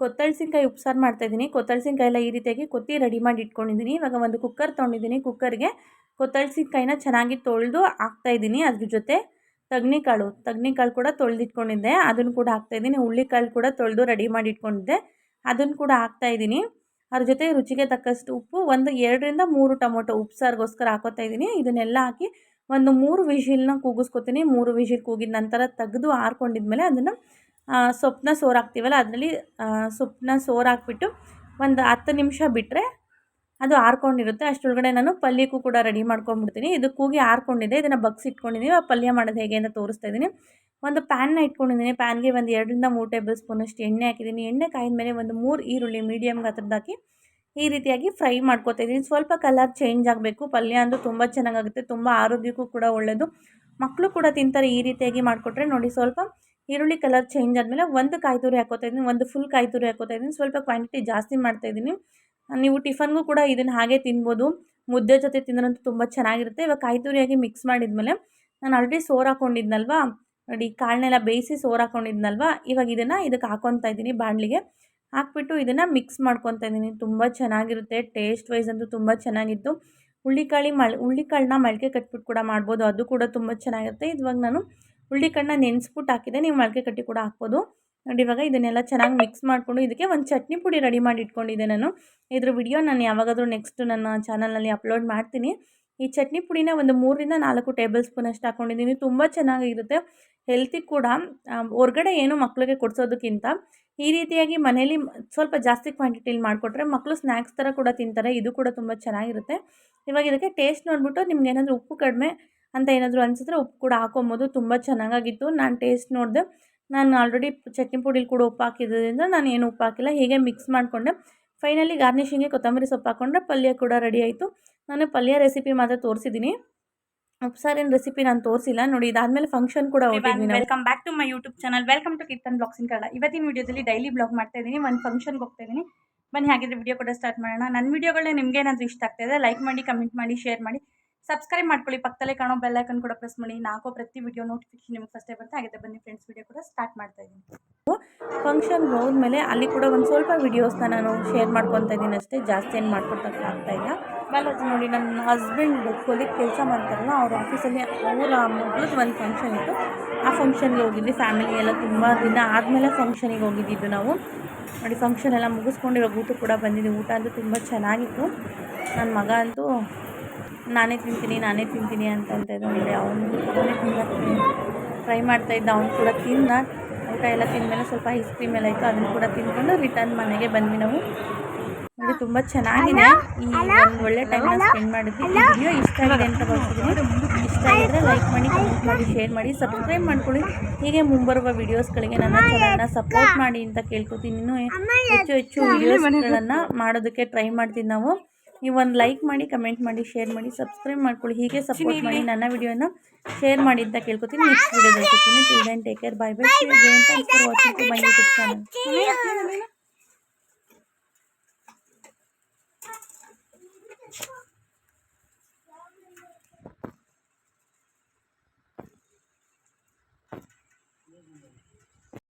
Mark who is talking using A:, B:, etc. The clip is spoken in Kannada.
A: ಕೊತ್ತಳ್ಸಿನ್ಕಾಯಿ ಉಪ್ಸಾರು ಮಾಡ್ತಾಯಿದ್ದೀನಿ. ಕೊತ್ತಳ್ಸಿನ್ಕಾಯಿ ಎಲ್ಲ ಈ ರೀತಿಯಾಗಿ ಕೊತ್ತಿ ರೆಡಿ ಮಾಡಿ ಇಟ್ಕೊಂಡಿದ್ದೀನಿ. ಇವಾಗ ಒಂದು ಕುಕ್ಕರ್ ತೊಗೊಂಡಿದ್ದೀನಿ. ಕುಕ್ಕರ್ಗೆ ಕೊತ್ತಳ್ಸಿನ್ಕಾಯಿನ ಚೆನ್ನಾಗಿ ತೊಳೆದು ಹಾಕ್ತಾಯಿದ್ದೀನಿ ಅದ್ರ ಜೊತೆ ತಗ್ನಿಕಾಳು. ತಗ್ನಿಕಾಳು ಕೂಡ ತೊಳೆದಿಟ್ಕೊಂಡಿದ್ದೆ. ಅದನ್ನು ಕೂಡ ಹಾಕ್ತಾಯಿದ್ದೀನಿ. ಹುಳ್ಳಿಕಾಳು ಕೂಡ ತೊಳೆದು ರೆಡಿ ಮಾಡಿ ಇಟ್ಕೊಂಡಿದ್ದೆ. ಅದನ್ನು ಕೂಡ ಹಾಕ್ತಾಯಿದ್ದೀನಿ. ಅದ್ರ ಜೊತೆ ರುಚಿಗೆ ತಕ್ಕಷ್ಟು ಉಪ್ಪು, ಒಂದು ಎರಡರಿಂದ ಮೂರು ಟೊಮೊಟೊ ಉಪ್ಸಾರಿಗೋಸ್ಕರ ಹಾಕೋತಾ ಇದ್ದೀನಿ ಇದನ್ನೆಲ್ಲ ಹಾಕಿ ಒಂದು ಮೂರು ವಿಷಿಲ್ನ ಕೂಗಿಸ್ಕೊತೀನಿ. ಮೂರು ವಿಷಿಲ್ ಕೂಗಿದ ನಂತರ ತೆಗೆದು ಆರ್ಕೊಂಡಿದ್ಮೇಲೆ ಅದನ್ನು ಸೊಪ್ಪನ್ನ ಸೋರು ಹಾಕ್ತೀವಲ್ಲ ಅದರಲ್ಲಿ ಸೊಪ್ಪನ್ನ ಸೋರು ಹಾಕ್ಬಿಟ್ಟು ಒಂದು ಹತ್ತು ನಿಮಿಷ ಬಿಟ್ಟರೆ ಅದು ಆರ್ಕೊಂಡಿರುತ್ತೆ. ಅಷ್ಟರೊಳಗಡೆ ನಾನು ಪಲ್ಯಕ್ಕೂ ಕೂಡ ರೆಡಿ ಮಾಡ್ಕೊಂಡ್ಬಿಡ್ತೀನಿ. ಇದು ಕೂಗಿ ಆರ್ಕೊಂಡಿದೆ. ಇದನ್ನು ಬಗ್ಸಿಟ್ಕೊಂಡಿದ್ದೀನಿ ಆ ಪಲ್ಯ ಮಾಡೋದು ಹೇಗೆ ಅಂತ ತೋರಿಸ್ತಾ ಇದ್ದೀನಿ. ಒಂದು ಪ್ಯಾನ್ನ ಇಟ್ಕೊಂಡಿದ್ದೀನಿ ಪ್ಯಾನ್ಗೆ ಒಂದು ಎರಡರಿಂದ ಮೂರು ಟೇಬಲ್ ಸ್ಪೂನಷ್ಟು ಎಣ್ಣೆ ಹಾಕಿದ್ದೀನಿ ಎಣ್ಣೆ ಕಾಯಿದ ಮೇಲೆ ಒಂದು ಮೂರು ಈರುಳ್ಳಿ ಮೀಡಿಯಮ್ ಗಾತ್ರದ್ದಾಕಿ ಈ ರೀತಿಯಾಗಿ ಫ್ರೈ ಮಾಡ್ಕೊತಾ ಇದ್ದೀನಿ. ಸ್ವಲ್ಪ ಕಲರ್ ಚೇಂಜ್ ಆಗಬೇಕು. ಪಲ್ಯ ಅಂದರೂ ತುಂಬ ಚೆನ್ನಾಗಾಗುತ್ತೆ. ತುಂಬ ಆರೋಗ್ಯಕ್ಕೂ ಕೂಡ ಒಳ್ಳೆಯದು ಮಕ್ಕಳು ಕೂಡ ತಿಂತಾರೆ ಈ ರೀತಿಯಾಗಿ ಮಾಡಿಕೊಟ್ರೆ. ನೋಡಿ, ಸ್ವಲ್ಪ ಈರುಳ್ಳಿ ಕಲರ್ ಚೇಂಜ್ ಆದಮೇಲೆ ಒಂದು ಕಾಯಿ ತುರಿ ಹಾಕೋತಾ ಇದ್ದೀನಿ, ಒಂದು ಫುಲ್ ಕಾಯಿ ತುರಿ ಹಾಕೋತಾ ಇದ್ದೀನಿ. ಸ್ವಲ್ಪ ಕ್ವಾಂಟಿಟಿ ಜಾಸ್ತಿ ಮಾಡ್ತಾ ಇದ್ದೀನಿ. ನೀವು ಟಿಫನ್ಗೂ ಕೂಡ ಇದನ್ನು ಹಾಗೆ ತಿನ್ಬೋದು. ಮುದ್ದೆ ಜೊತೆ ತಿಂದ್ರಂತೂ ತುಂಬ ಚೆನ್ನಾಗಿರುತ್ತೆ. ಇವಾಗ ಕಾಯಿ ತುರಿಯಾಗಿ ಮಿಕ್ಸ್ ಮಾಡಿದ್ಮೇಲೆ ನಾನು ಆಲ್ರೆಡಿ ಸೋರ್ ಹಾಕ್ಕೊಂಡಿದ್ನಲ್ವಾ ನೋಡಿ ಕಾಳನ್ನೆಲ್ಲ ಬೇಯಿಸಿ ಸೋರ್ ಹಾಕ್ಕೊಂಡಿದ್ನಲ್ವ ಇವಾಗ ಇದನ್ನು ಇದಕ್ಕೆ ಹಾಕೊತಾ ಇದ್ದೀನಿ ಬಾಣಲಿಗೆ. ಹಾಕ್ಬಿಟ್ಟು ಇದನ್ನು ಮಿಕ್ಸ್ ಮಾಡ್ಕೊತಾ ಇದ್ದೀನಿ. ತುಂಬ ಚೆನ್ನಾಗಿರುತ್ತೆ. ಟೇಸ್ಟ್ ವೈಸ್ ಅಂತೂ ತುಂಬ ಚೆನ್ನಾಗಿತ್ತು. ಹುಳ್ಳಿಕಾಳಿ ಮಳ್, ಹುಳ್ಳಿಕಾಳನ್ನ ಮೊಳಕೆ ಕಟ್ಬಿಟ್ಟು ಕೂಡ ಮಾಡ್ಬೋದು. ಅದು ಕೂಡ ತುಂಬ ಚೆನ್ನಾಗಿರುತ್ತೆ. ಇವಾಗ ನಾನು ಹುಳ್ಳಿಕಾಳನ್ನ ನೆನೆಸ್ಬಿಟ್ಟು ಹಾಕಿದೆ ನೀವು ಮೊಳಕೆ ಕಟ್ಟಿ ಕೂಡ ಹಾಕ್ಬೋದು. ನೋಡಿ ಇವಾಗ ಇದನ್ನೆಲ್ಲ ಚೆನ್ನಾಗಿ ಮಿಕ್ಸ್ ಮಾಡಿಕೊಂಡು ಇದಕ್ಕೆ ಒಂದು ಚಟ್ನಿ ಪುಡಿ ರೆಡಿ ಮಾಡಿ ಇಟ್ಕೊಂಡಿದ್ದೆ ನಾನು. ಇದ್ರ ವಿಡಿಯೋ ನಾನು ಯಾವಾಗಾದರೂ ನೆಕ್ಸ್ಟ್ ನನ್ನ ಚಾನಲ್ನಲ್ಲಿ ಅಪ್ಲೋಡ್ ಮಾಡ್ತೀನಿ. ಈ ಚಟ್ನಿ ಪುಡಿನ ಒಂದು ಮೂರರಿಂದ ನಾಲ್ಕು ಟೇಬಲ್ ಸ್ಪೂನ್ ಅಷ್ಟು ಹಾಕ್ಕೊಂಡಿದ್ದೀನಿ ತುಂಬ ಚೆನ್ನಾಗಿರುತ್ತೆ. ಹೆಲ್ತಿ ಕೂಡ. ಹೊರ್ಗಡೆ ಏನು ಮಕ್ಕಳಿಗೆ ಕೊಡಿಸೋದಕ್ಕಿಂತ ಈ ರೀತಿಯಾಗಿ ಮನೇಲಿ ಸ್ವಲ್ಪ ಜಾಸ್ತಿ ಕ್ವಾಂಟಿಟಿಲಿ ಮಾಡಿಕೊಟ್ರೆ ಮಕ್ಕಳು ಸ್ನ್ಯಾಕ್ಸ್ ಥರ ಕೂಡ ತಿಂತಾರೆ. ಇದು ಕೂಡ ತುಂಬ ಚೆನ್ನಾಗಿರುತ್ತೆ. ಇವಾಗ ಇದಕ್ಕೆ ಟೇಸ್ಟ್ ನೋಡಿಬಿಟ್ಟು ನಿಮ್ಗೆ ಏನಾದರೂ ಉಪ್ಪು ಕಡಿಮೆ ಅಂತ ಏನಾದರೂ ಅನಿಸಿದ್ರೆ ಉಪ್ಪು ಕೂಡ ಹಾಕೊಬೋದು. ತುಂಬ ಚೆನ್ನಾಗಾಗಿತ್ತು. ನಾನು ಟೇಸ್ಟ್ ನೋಡಿದೆ. ನಾನು ಆಲ್ರೆಡಿ ಚಟ್ನಿ ಪುಡಿಲಿ ಕೂಡ ಉಪ್ಪು ಹಾಕಿದ್ದರಿಂದ ನಾನು ಏನು ಉಪ್ಪು ಹಾಕಿಲ್ಲ. ಹೀಗೆ ಮಿಕ್ಸ್ ಮಾಡಿಕೊಂಡೆ. ಫೈನಲಿ ಗಾರ್ನಿಷಿಂಗ್ಗೆ ಕೊತ್ತಂಬರಿ ಸೊಪ್ಪು ಹಾಕ್ಕೊಂಡ್ರೆ ಪಲ್ಯ ಕೂಡ ರೆಡಿ ಆಯಿತು. ನಾನು ಪಲ್ಯ ರೆಸಿಪಿ ಮಾತ್ರ ತೋರಿಸಿದ್ದೀನಿ. ಉಪ್ಸಾರಿನ ರೆಸಿಪಿ ನಾನು ತೋರಿಸಿಲ್ಲ. ನೋಡಿ ಇದಾದಮೇಲೆ ಫಂಕ್ಷನ್ ಕೂಡ ಹೋಗಿದ್ವಿ welcome back to my YouTube channel welcome to Kirtan blogs in Kannada ಇವತ್ತಿನ ವಿಡಿಯೋದಲ್ಲಿ ಡೈಲಿ ಬ್ಲಾಗ್ ಮಾಡ್ತಾ ಇದ್ದೀನಿ. ಒಂದು ಫಂಕ್ಷನ್ಗೆ ಹೋಗ್ತಾ ಇದ್ದೀನಿ. ಬನ್ನಿ ಹಾಗಿದ್ರೆ ವಿಡಿಯೋ ಕೂಡ ಸ್ಟಾರ್ಟ್ ಮಾಡೋಣ. ನನ್ನ ವಿಡಿಯೋಗಳನ್ನ ನಿಮ್ಗೆ ಏನಾದರೂ ಇಷ್ಟ ಆಗ್ತಾಯಿದೆ ಲೈಕ್ ಮಾಡಿ ಕಮೆಂಟ್ ಮಾಡಿ ಶೇರ್ ಮಾಡಿ. ಸಬ್ಸ್ಕ್ರೈಬ್ ಮಾಡ್ಕೊಳ್ಳಿ. ಪಕ್ಕದಲ್ಲೇ ಕಾಣೋ ಬೆಲ್ ಐಕನ್ ಕೂಡ ಪ್ರೆಸ್ ಮಾಡಿ. ನಾಲ್ಕು ಪ್ರತಿ ವಿಡಿಯೋ ನೋಟಿಫಿಕೇಶನ್ ನಿಮ್ಗೆ ಫಸ್ಟೇ ಬರುತ್ತೆ. ಹಾಗೆ ಬನ್ನಿ ಫ್ರೆಂಡ್ಸ್ ವಿಡಿಯೋ ಕೂಡ ಸ್ಟಾರ್ಟ್ ಮಾಡ್ತಾ ಇದ್ದೀನಿ. ಫಂಕ್ಷನ್ಗೆ ಹೋದ್ಮೇಲೆ ಅಲ್ಲಿ ಕೂಡ ಒಂದು ಸ್ವಲ್ಪ ವಿಡಿಯೋಸ್ನ ನಾನು ಶೇರ್ ಮಾಡ್ಕೊತಾ ಇದ್ದೀನಿ ಅಷ್ಟೇ. ಜಾಸ್ತಿ ಏನು ಮಾಡ್ಕೊತಕ್ಕ ಆಗ್ತಾ ಇಲ್ಲ. ಬಾಲಾಜಿ ನೋಡಿ ನನ್ನ ಹಸ್ಬೆಂಡ್ ಕೊಲಿಗೆ ಕೆಲಸ ಮಾಡ್ತಾರಲ್ಲ, ಅವ್ರ ಆಫೀಸಲ್ಲಿ ಅವರ ಮಗಳದ್ದು ಒಂದು ಫಂಕ್ಷನ್ ಇತ್ತು. ಆ ಫಂಕ್ಷನ್ಗೆ ಹೋಗಿದ್ವಿ. ಫ್ಯಾಮಿಲಿ ಎಲ್ಲ ತುಂಬ ದಿನ ಆದಮೇಲೆ ಫಂಕ್ಷನಿಗೆ ಹೋಗಿದ್ದಿದ್ದು ನಾವು. ನೋಡಿ ಫಂಕ್ಷನ್ ಎಲ್ಲ ಮುಗಿಸ್ಕೊಂಡು ಇವಾಗ ಊಟ ಕೂಡ ಬಂದಿದ್ದೀವಿ. ಊಟ ಅಂತೂ ತುಂಬ ಚೆನ್ನಾಗಿತ್ತು. ನನ್ನ ಮಗ ಅಂತೂ ನಾನೇ ತಿಂತೀನಿ ನಾನೇ ತಿಂತೀನಿ ಅಂತ ಅಂತ ನೋಡಿ ಅವನು ತಿನ್ನಕ್ಕೆ ಟ್ರೈ ಮಾಡ್ತಾಯಿದ್ದ ಅವನು ಕೂಡ ತಿಂದ. ಊಟ ಎಲ್ಲ ತಿಂದಮೇಲೆ ಸ್ವಲ್ಪ ಐಸ್ ಕ್ರೀಮ್ ಎಲ್ಲ ಇತ್ತು ಅದನ್ನು ಕೂಡ ತಿಂದ್ಕೊಂಡು ರಿಟರ್ನ್ ಮನೆಗೆ ಬಂದ್ವಿ ನಾವು. ನನಗೆ ತುಂಬ ಚೆನ್ನಾಗಿದೆ. ಈ ಒಂದು ಒಳ್ಳೆ ಟೈಮ್ನ ಸ್ಪೆಂಡ್ ಮಾಡಿದ್ವಿ ವಿಡಿಯೋ ಇಷ್ಟ ಆಗಿದೆ ಅಂತ ಬರ್ತಿದ್ದೀನಿ ಇಷ್ಟ ಆಗಿದ್ರೆ ಲೈಕ್ ಮಾಡಿ ಕಮೆಂಟ್ ಮಾಡಿ ಶೇರ್ ಮಾಡಿ ಸಬ್ಸ್ಕ್ರೈಬ್ ಮಾಡ್ಕೊಳ್ಳಿ. ಹೀಗೆ ಮುಂಬರುವ ವಿಡಿಯೋಸ್ಗಳಿಗೆ ನನ್ನ ಚಾನಲ್ನ ಸಪೋರ್ಟ್ ಮಾಡಿ ಅಂತ ಕೇಳ್ಕೊತೀನಿ. ಇನ್ನೂ ಹೆಚ್ಚು ಹೆಚ್ಚು ವಿಡಿಯೋಸ್ಗಳನ್ನು ಮಾಡೋದಕ್ಕೆ ಟ್ರೈ ಮಾಡ್ತೀನಿ ನಾವು. ನೀವು ಒಂದು ಲೈಕ್ ಮಾಡಿ ಕಮೆಂಟ್ ಮಾಡಿ ಶೇರ್ ಮಾಡಿ ಸಬ್ಸ್ಕ್ರೈಬ್ ಮಾಡ್ಕೊಳ್ಳಿ. ಹೀಗೆ ಸಪೋರ್ಟ್ ಮಾಡಿ ನನ್ನ ವಿಡಿಯೋನ ಶೇರ್ ಮಾಡಿ ಅಂತ ಕೇಳ್ಕೊತೀನಿ ನೆಕ್ಸ್ಟ್ ವಿಡಿಯೋದಲ್ಲಿ ಸಿಗ್ತೀನಿ. Till then take care bye bye thanks for watching my YouTube channel